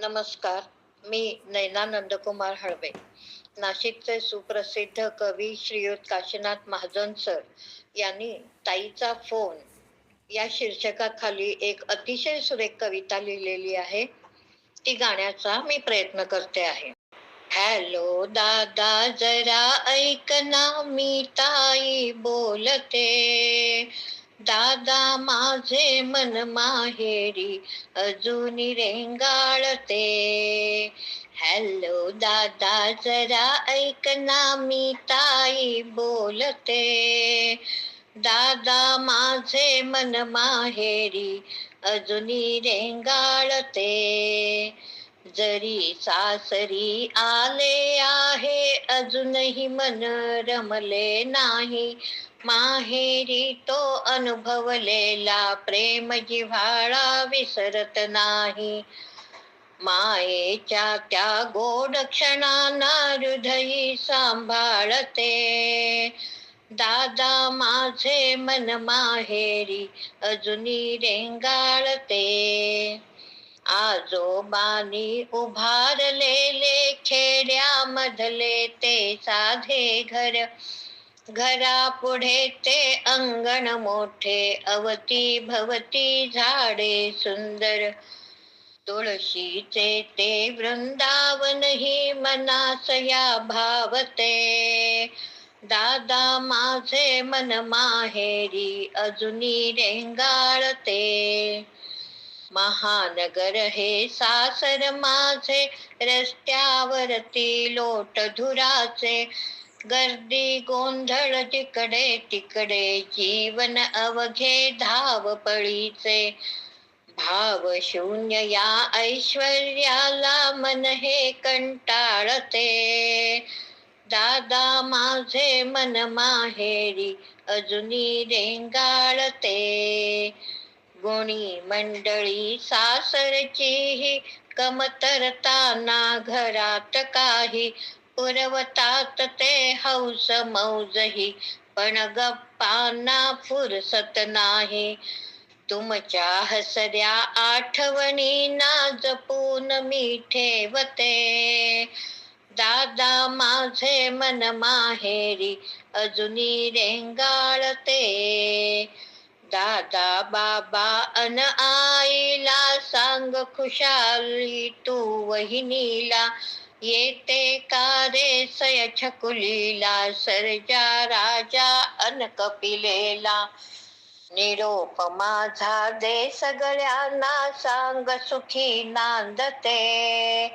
नमस्कार मी नैना नंदकुमार हळवे. नाशिकचे सुप्रसिद्ध कवी श्रीयुत काशीनाथ महाजन सर यांनी ताईचा फोन या शीर्षकाखाली एक अतिशय सुरेख कविता लिहिलेली आहे. ती गाण्याचा मी प्रयत्न करते आहे. हॅलो दादा जरा ऐक ना मी ताई बोलते. दादा माझे मन माहेरी अजूनी रेंगाळते. हॅलो दादा जरा ऐक ना मी ताई बोलते. दादा माझे मन माहेरी अजूनी रेंगाळते. जरी सासरी आले आहे अजूनही मन रमले नाही. माहेरी तो अनुभवलेला प्रेम जिव्हाळा विसरत नाही. मायेच्या त्या गोड क्षणांना हृदयी सांभाळते. दादा माझे मन माहेरी अजूनी रेंगाळते. आजोबानी उभारलेले खेड्यामधले ते साधे घर घरा पुढे ते अंगण मोठे अवती भवती झाडे सुंदर. तुळशीचे ते वृंदावन ही मनासया भावते. दादा माझे मन माहेरी अजूनी रेंगाळते. महानगर हे सासर माझे रस्त्यावरती लोट धुराचे. गर्दी गोंधळ तिकडे तिकडे जीवन अवघे धावपळीचे भाव शून्य या ऐश्वर्याला मन हे कंटाळते. दादा माझे मन माहेरी अजूनी रेंगाळते. गुणी मंडळी सासरचीही कमतरता ना घरात काही. पुरवतात ते हौस मौजही पण गप्पांना फुरसत नाही. तुमच्या हसऱ्या आठवणी ना जपून मी ठेवते. दादा माझे मन माहेरी अजूनी रेंगाळते. दादा बाबा अन आईला सांग खुशाली तू वहिनीला येते का रे सय छकुलीला सर्जा राजा अन कपिलेला? निरोप माझा दे सगळ्यांना सांग सुखी नांदते.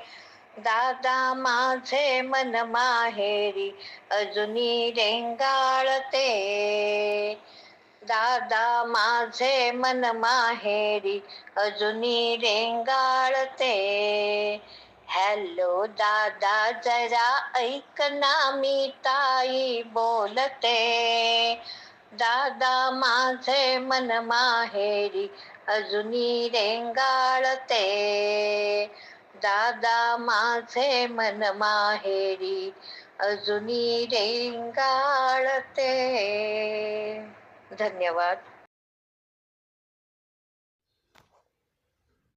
दादा माझे मन माहेरी अजूनी रेंगाळते. दादा माझे मन माहेरी अजूनी रेंगाळते. हॅलो दादा जरा ऐक ना मी ताई बोलते. दादा माझे मन माहेरी अजूनी रेंगाळते. दादा माझे मन माहेरी अजूनी रेंगाळते. धन्यवाद.